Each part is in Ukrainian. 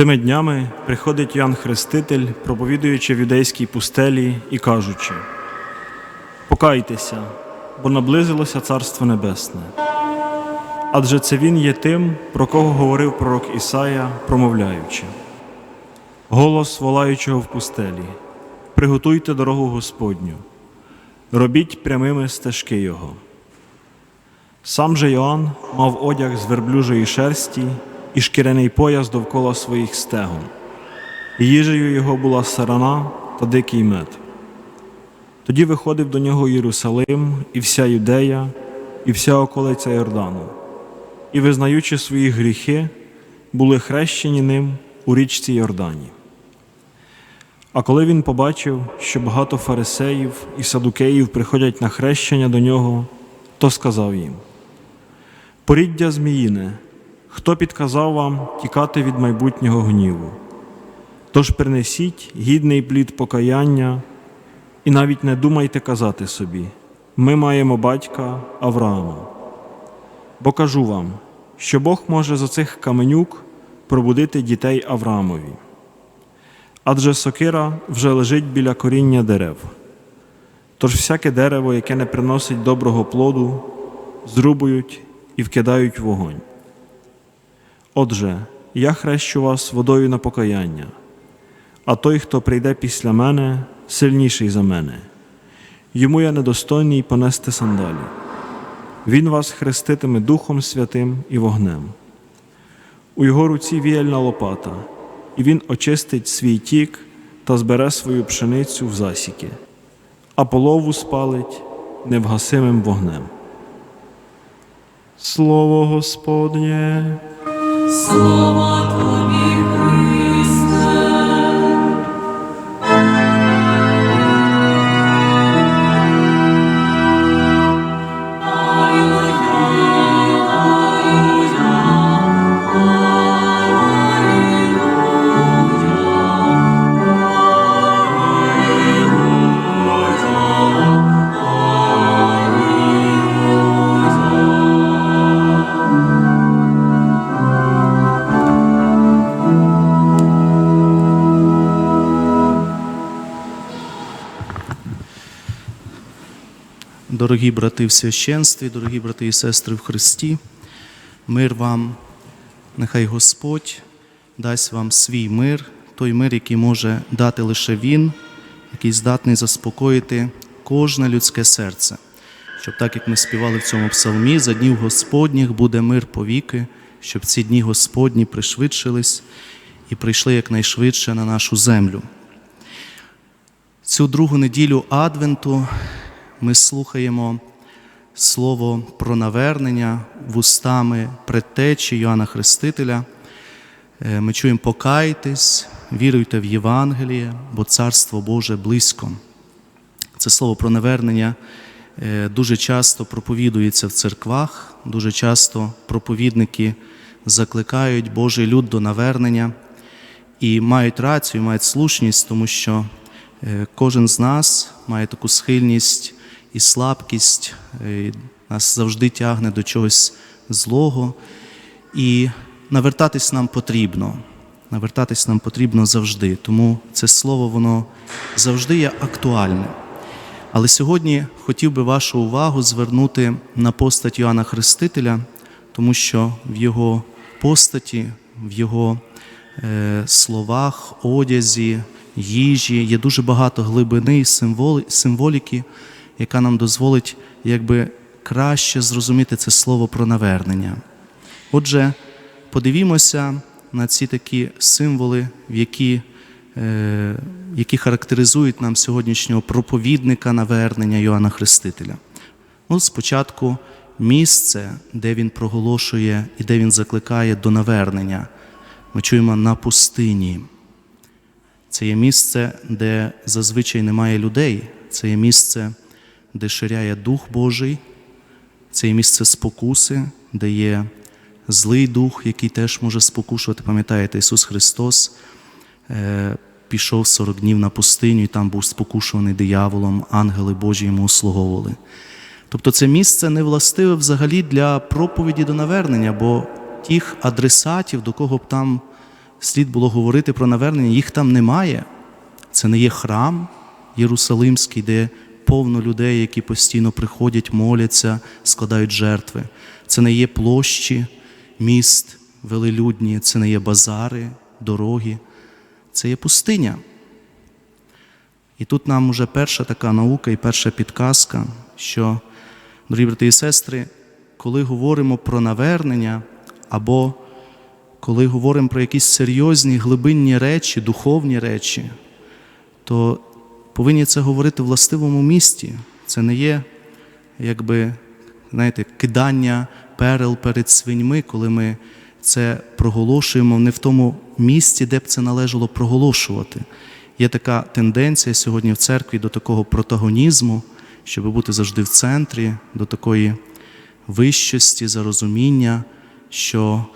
Тими днями приходить Ян Хреститель, проповідуючи в юдейській пустелі і кажучи: Покайтеся, бо наблизилося Царство Небесне. Адже це він є тим, про кого говорив пророк Ісая, промовляючи. Голос волаючого в пустелі. Приготуйте дорогу Господню, робіть прямими стежки Його. Сам же Йоанн мав одяг з верблюжої шерсті і шкіряний пояс довкола своїх стегон. І їжею його була сарана та дикий мед. Тоді виходив до нього Єрусалим і вся Юдея, і вся околиця Йордану, і, визнаючи свої гріхи, були хрещені ним у річці Йордані. А коли він побачив, що багато фарисеїв і садукеїв приходять на хрещення до нього, то сказав їм: Поріддя зміїне, хто підказав вам тікати від майбутнього гніву? Тож принесіть гідний плід покаяння, і навіть не думайте казати собі: ми маємо батька Авраама. Бо кажу вам, що Бог може з оцих каменюк пробудити дітей Авраамові. Адже сокира вже лежить біля коріння дерев. Тож всяке дерево, яке не приносить доброго плоду, зрубують і вкидають вогонь. Отже, я хрещу вас водою на покаяння, а той, хто прийде після мене, сильніший за мене. Йому я недостойний понести сандалі. Він вас хреститиме Духом Святим і вогнем. У його руці віяльна лопата, і він очистить свій тік та збере свою пшеницю в засіки, а полову спалить невгасимим вогнем. Слово Господнє. Слава Тобі, Дорогі брати в священстві, дорогі брати і сестри в Христі, мир вам, нехай Господь дасть вам свій мир, той мир, який може дати лише Він, який здатний заспокоїти кожне людське серце. Щоб так, як ми співали в цьому псалмі, за днів Господніх буде мир повіки, щоб ці дні Господні пришвидшились і прийшли якнайшвидше на нашу землю. Цю другу неділю Адвенту ми слухаємо слово про навернення вустами предтечі Йоанна Хрестителя. Е, Ми чуємо покайтесь, віруйте в Євангеліє, бо Царство Боже близько. Це слово про навернення е, дуже часто проповідується в церквах, дуже часто проповідники закликають Божий люд до навернення і мають рацію, мають слушність, тому що е, кожен з нас має таку схильність і слабкість, е, і нас завжди тягне до чогось злого. І навертатись нам потрібно. Навертатись нам потрібно завжди. Тому це слово воно завжди є актуальне. Але сьогодні хотів би вашу увагу звернути на постать Йоанна Хрестителя, тому що в його постаті, в його е, словах, одязі, їжі є дуже багато глибини і символіки, яка нам дозволить якби краще зрозуміти це слово про навернення. Отже, подивімося на ці такі символи, які, е, які характеризують нам сьогоднішнього проповідника навернення Йоанна Хрестителя. Ну, спочатку місце, де він проголошує і де він закликає до навернення. Ми чуємо на пустині. Це є місце, де зазвичай немає людей. Це є місце, де ширяє Дух Божий, це є місце спокуси, де є злий дух, який теж може спокушувати. Пам'ятаєте, Ісус Христос е, пішов 40 днів на пустиню і там був спокушуваний дияволом, ангели Божі йому услуговували. Тобто це місце не властиве взагалі для проповіді до навернення, бо тих адресатів, до кого б там слід було говорити про навернення, їх там немає. Це не є храм Єрусалимський, де повно людей, які постійно приходять, моляться, складають жертви. Це не є площі, міст велелюдні, це не є базари, дороги, це є пустиня. І тут нам уже перша така наука і перша підказка, що, дорогі брати і сестри, коли говоримо про навернення або коли говоримо про якісь серйозні глибинні речі, духовні речі, то повинні це говорити в властивому місті. Це не є, якби, знаєте, кидання перел перед свиньми, коли ми це проголошуємо не в тому місці, де б це належало проголошувати. Є така тенденція сьогодні в церкві до такого протагонізму, щоб бути завжди в центрі, до такої вищості, зарозуміння, що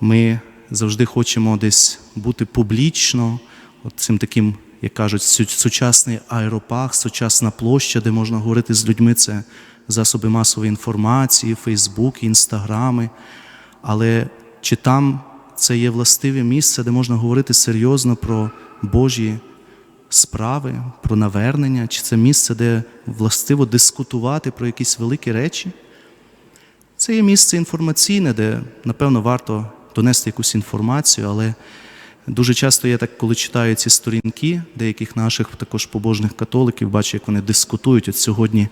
ми завжди хочемо десь бути публічно, от цим таким, як кажуть, сучасний аеропарк, сучасна площа, де можна говорити з людьми, це засоби масової інформації, Фейсбук, Інстаграми. Але чи там це є властиве місце, де можна говорити серйозно про Божі справи, про навернення, чи це місце, де властиво дискутувати про якісь великі речі? Це є місце інформаційне, де, напевно, варто донести якусь інформацію, але дуже часто я так, коли читаю ці сторінки деяких наших також побожних католиків, бачу, як вони дискутують. От сьогодні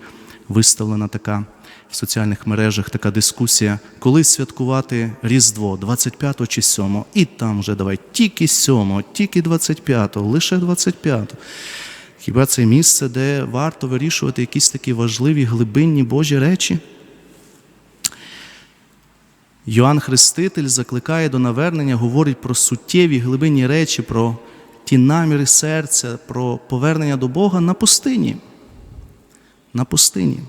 виставлена така в соціальних мережах така дискусія, коли святкувати Різдво, 25 чи 7, і там вже давай тільки 7, тільки 25, лише 25. Хіба це місце, де варто вирішувати якісь такі важливі глибинні Божі речі? Йоанн Хреститель закликає до навернення, говорить про суттєві глибинні речі, про ті наміри серця, про повернення до Бога на пустині. На пустині.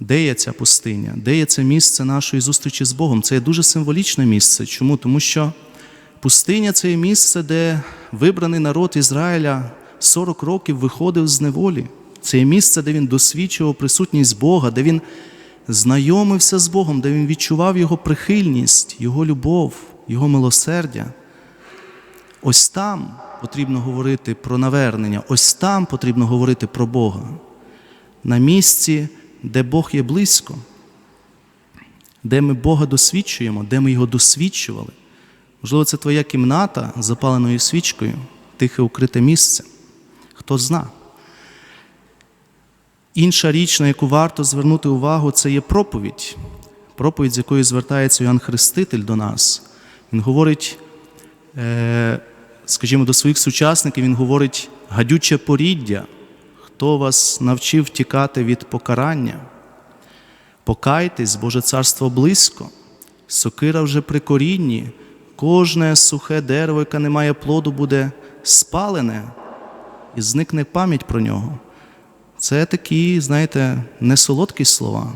Де є ця пустиня? Де є це місце нашої зустрічі з Богом? Це є дуже символічне місце. Чому? Тому що пустиня це є місце, де вибраний народ Ізраїля 40 років виходив з неволі. Це є місце, де він досвідчував присутність Бога, де він знайомився з Богом, де він відчував Його прихильність, Його любов, Його милосердя. Ось там потрібно говорити про навернення, ось там потрібно говорити про Бога. На місці, де Бог є близько, де ми Бога досвідчуємо, де ми його досвідчували. Можливо, це твоя кімната з запаленою свічкою, тихе укрите місце. Хто зна. Інша річ, на яку варто звернути увагу, це є проповідь. Проповідь, з якою звертається Іоанн Хреститель до нас. Він говорить, е, скажімо, до своїх сучасників, він говорить гадюче поріддя. Хто вас навчив тікати від покарання? Покайтесь, Боже царство близько, сокира вже при корінні, кожне сухе дерево, яке не має плоду, буде спалене, і зникне пам'ять про нього. Це такі, знаєте, несолодкі слова.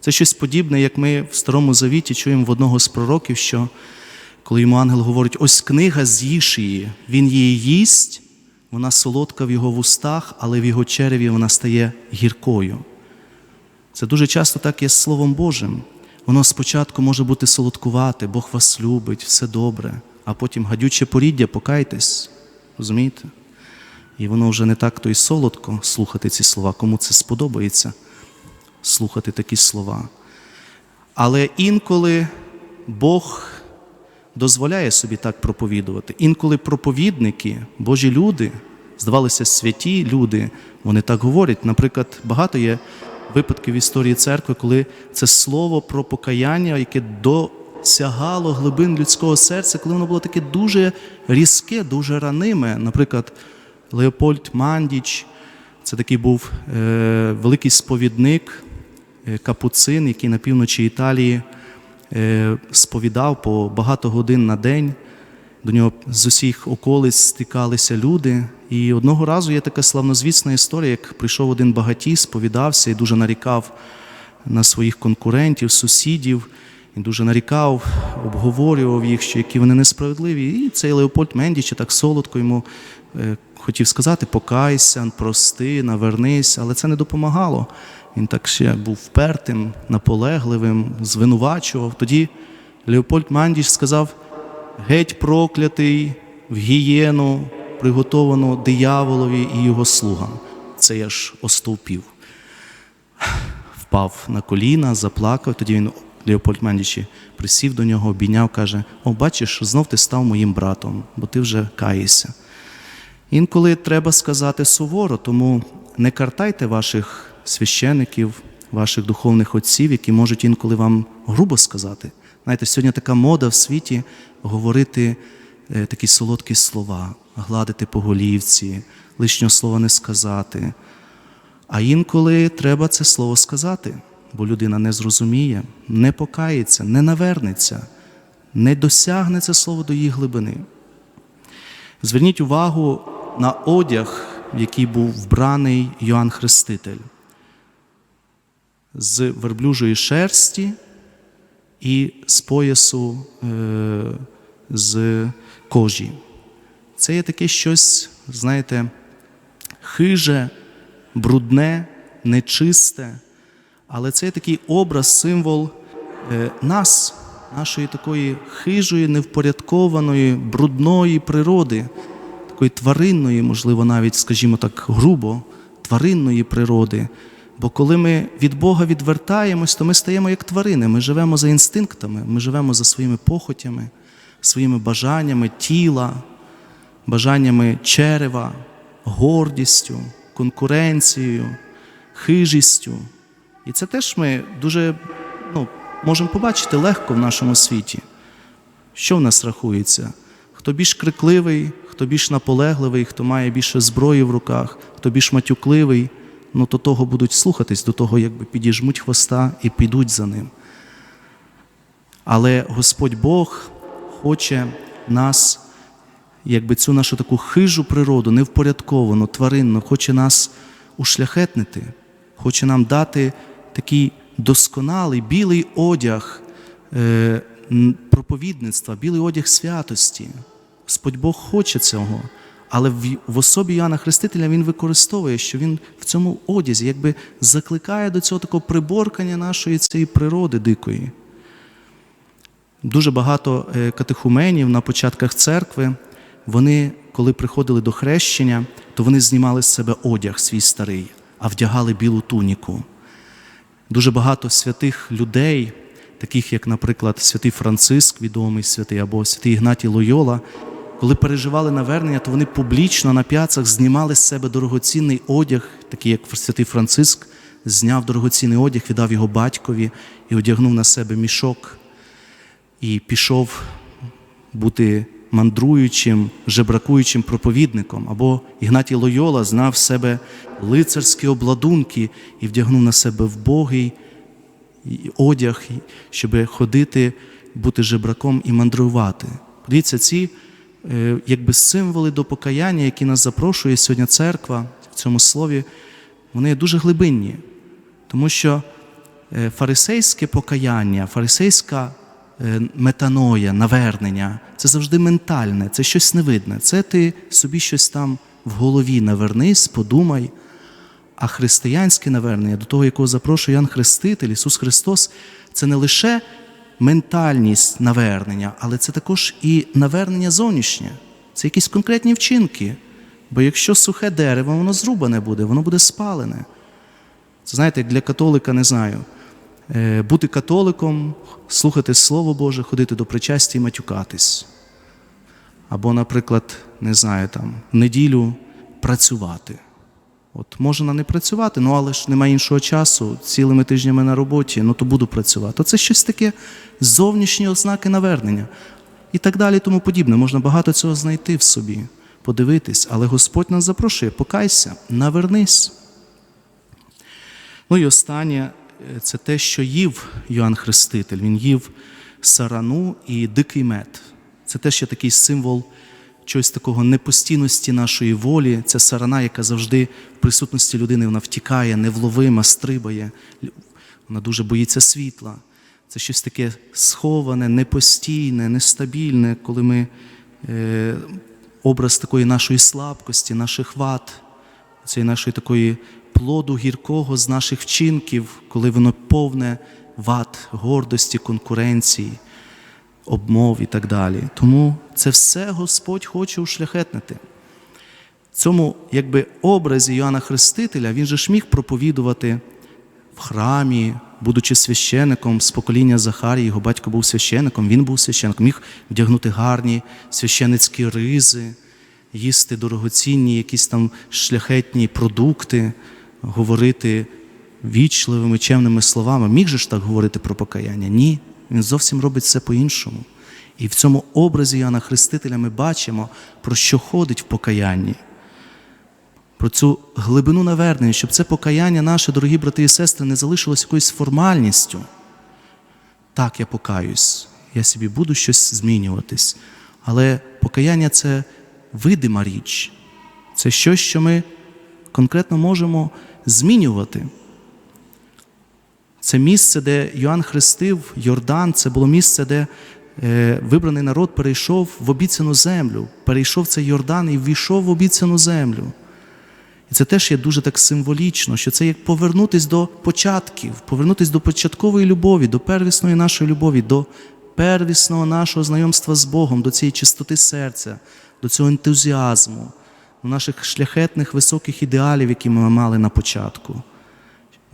Це щось подібне, як ми в Старому Завіті чуємо в одного з пророків, що коли йому ангел говорить, ось книга з'їж її, він її їсть, вона солодка в його вустах, але в його череві вона стає гіркою. Це дуже часто так є з Словом Божим. Воно спочатку може бути солодкувате, Бог вас любить, все добре, а потім гадюче поріддя, покайтесь. Розумієте? І воно вже не так то й солодко слухати ці слова, кому це сподобається слухати такі слова. Але інколи Бог дозволяє собі так проповідувати. Інколи проповідники, Божі люди, здавалося, святі люди, вони так говорять. Наприклад, багато є випадків в історії церкви, коли це слово про покаяння, яке досягало глибин людського серця, коли воно було таке дуже різке, дуже раниме. Наприклад, Леопольд Мандіч, це такий був е, великий сповідник, е, капуцин, який на півночі Італії е, сповідав по багато годин на день. До нього з усіх околиць стикалися люди. І одного разу є така славнозвісна історія, як прийшов один багатій, сповідався і дуже нарікав на своїх конкурентів, сусідів, і дуже нарікав, обговорював їх, що які вони несправедливі. І цей Леопольд Мендіч так солодко йому хотів сказати: покайся, прости, навернись, але це не допомагало. Він так ще був впертим, наполегливим, звинувачував. Тоді Леопольд Мандіч сказав: геть проклятий в гієну, приготовану дияволові і його слугам. Це я ж остовпів. Впав на коліна, заплакав. Тоді він Леопольд Мендічі присів до нього, обійняв, каже: О, бачиш, знов ти став моїм братом, бо ти вже каєшся. Інколи треба сказати суворо, тому не картайте ваших священиків, ваших духовних отців, які можуть інколи вам грубо сказати. Знаєте, сьогодні така мода в світі говорити е, такі солодкі слова, гладити по голівці, лишнього слова не сказати. А інколи треба це слово сказати, бо людина не зрозуміє, не покається, не навернеться, не досягне це слово до її глибини. Зверніть увагу на одяг, в який був вбраний Йоанн Хреститель з верблюжої шерсті і з поясу е, з кожі. Це є таке щось, знаєте, хиже, брудне, нечисте, але це є такий образ, символ е, нас, нашої такої хижої, невпорядкованої, брудної природи, такої тваринної, можливо, навіть, скажімо так, грубо, тваринної природи. Бо коли ми від Бога відвертаємось, то ми стаємо як тварини. Ми живемо за інстинктами, ми живемо за своїми похотями, своїми бажаннями тіла, бажаннями черева, гордістю, конкуренцією, хижістю. І це теж ми дуже ну, можемо побачити легко в нашому світі. Що в нас рахується? Хто більш крикливий, хто більш наполегливий, хто має більше зброї в руках, хто більш матюкливий, ну то того будуть слухатись, до того якби підіжмуть хвоста і підуть за ним. Але Господь Бог хоче нас, якби цю нашу таку хижу природу, невпорядковану, тваринну, хоче нас ушляхетнити, хоче нам дати такий досконалий білий одяг е, проповідництва, білий одяг святості. Господь Бог хоче цього. Але в, особі Іоанна Хрестителя він використовує, що він в цьому одязі якби закликає до цього такого приборкання нашої цієї природи дикої. Дуже багато е, катехуменів на початках церкви, вони, коли приходили до хрещення, то вони знімали з себе одяг свій старий, а вдягали білу туніку. Дуже багато святих людей, таких як, наприклад, святий Франциск, відомий святий, або святий Ігнатій Лойола, коли переживали навернення, то вони публічно на п'яцах знімали з себе дорогоцінний одяг, такий як святий Франциск, зняв дорогоцінний одяг, віддав його батькові і одягнув на себе мішок і пішов бути мандруючим, жебракуючим проповідником. Або Ігнатій Лойола знав в себе лицарські обладунки і вдягнув на себе вбогий одяг, щоб ходити, бути жебраком і мандрувати. Дивіться, ці якби символи до покаяння, які нас запрошує сьогодні церква в цьому слові, вони є дуже глибинні. Тому що е, фарисейське покаяння, фарисейська е, метаноя, навернення це завжди ментальне, це щось невидне. Це ти собі щось там в голові навернись, подумай. А християнське навернення, до того, якого запрошує Ян Хреститель, Ісус Христос, це не лише ментальність навернення, але це також і навернення зовнішнє. Це якісь конкретні вчинки. Бо якщо сухе дерево, воно зрубане буде, воно буде спалене. Це знаєте, для католика не знаю. е, Бути католиком, слухати Слово Боже, ходити до причастя і матюкатись. Або, наприклад, не знаю, там, в неділю працювати. От можна не працювати, ну але ж немає іншого часу, цілими тижнями на роботі, ну то буду працювати. Оце щось таке зовнішні ознаки навернення. І так далі, тому подібне. Можна багато цього знайти в собі, подивитись, але Господь нас запрошує, покайся, навернись. Ну і останнє е, це те, що їв Йоанн Хреститель. Він їв сарану і дикий мед. Це теж є такий символ чогось такого непостійності нашої волі. Це сарана, яка завжди в присутності людини вона втікає, невловима, стрибає. Вона дуже боїться світла. Це щось таке сховане, непостійне, нестабільне, коли ми е, образ такої нашої слабкості, наших вад, цієї нашої такої плоду гіркого з наших вчинків, коли воно повне вад, гордості, конкуренції. Обмов і так далі. Тому це все Господь хоче ушляхетнити. В цьому якби образі Йоанна Хрестителя він же ж міг проповідувати в храмі, будучи священником з покоління Захарії, його батько був священником, він був священником, міг вдягнути гарні священицькі ризи, їсти дорогоцінні якісь там шляхетні продукти, говорити вічливими, чемними словами. Міг же ж так говорити про покаяння? Ні. Він зовсім робить все по-іншому. І в цьому образі Іоанна Хрестителя ми бачимо, про що ходить в покаянні про цю глибину навернення, щоб це покаяння наше, дорогі брати і сестри, не залишилось якоюсь формальністю. Так, я покаюсь, я собі буду щось змінюватись. Але покаяння це видима річ, це щось, що ми конкретно можемо змінювати. Це місце, де Йоанн хрестив, Йордан, це було місце, де е, вибраний народ перейшов в обіцяну землю, перейшов цей Йордан і ввійшов в обіцяну землю. І це теж є дуже так символічно, що це як повернутись до початків, повернутись до початкової любові, до первісної нашої любові, до первісного нашого знайомства з Богом, до цієї чистоти серця, до цього ентузіазму, до наших шляхетних високих ідеалів, які ми мали на початку.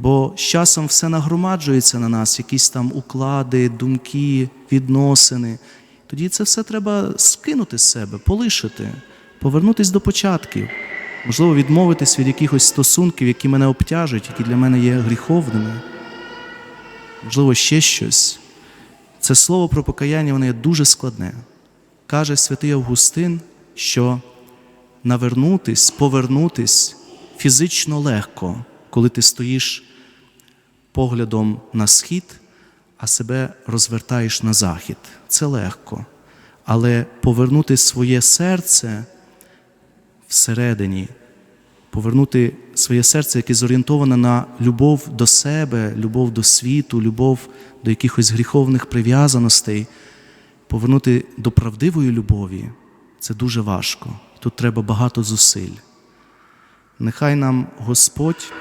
Бо з часом все нагромаджується на нас, якісь там уклади, думки, відносини. Тоді це все треба скинути з себе, полишити, повернутись до початків. Можливо, відмовитись від якихось стосунків, які мене обтяжують, які для мене є гріховними. Можливо, ще щось. Це слово про покаяння воно є дуже складне. Каже святий Августин, що навернутись, повернутись фізично легко, коли ти стоїш поглядом на схід, а себе розвертаєш на захід. Це легко. Але повернути своє серце всередині, повернути своє серце, яке зорієнтоване на любов до себе, любов до світу, любов до якихось гріховних прив'язаностей, повернути до правдивої любові це дуже важко. Тут треба багато зусиль. Нехай нам Господь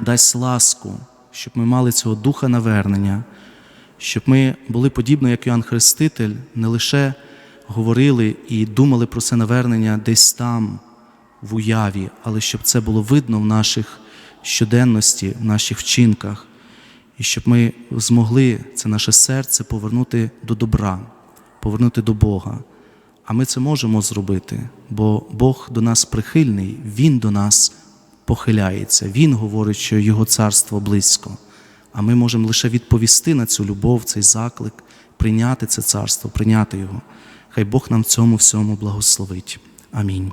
дасть ласку, щоб ми мали цього духа навернення, щоб ми були подібно, як Іоанн Хреститель, не лише говорили і думали про це навернення десь там, в уяві, але щоб це було видно в наших щоденності, в наших вчинках, і щоб ми змогли це наше серце повернути до добра, повернути до Бога. А ми це можемо зробити, бо Бог до нас прихильний, Він до нас похиляється, Він говорить, що Його царство близько. А ми можемо лише відповісти на цю любов, цей заклик, прийняти це царство, прийняти його. Хай Бог нам в цьому всьому благословить. Амінь.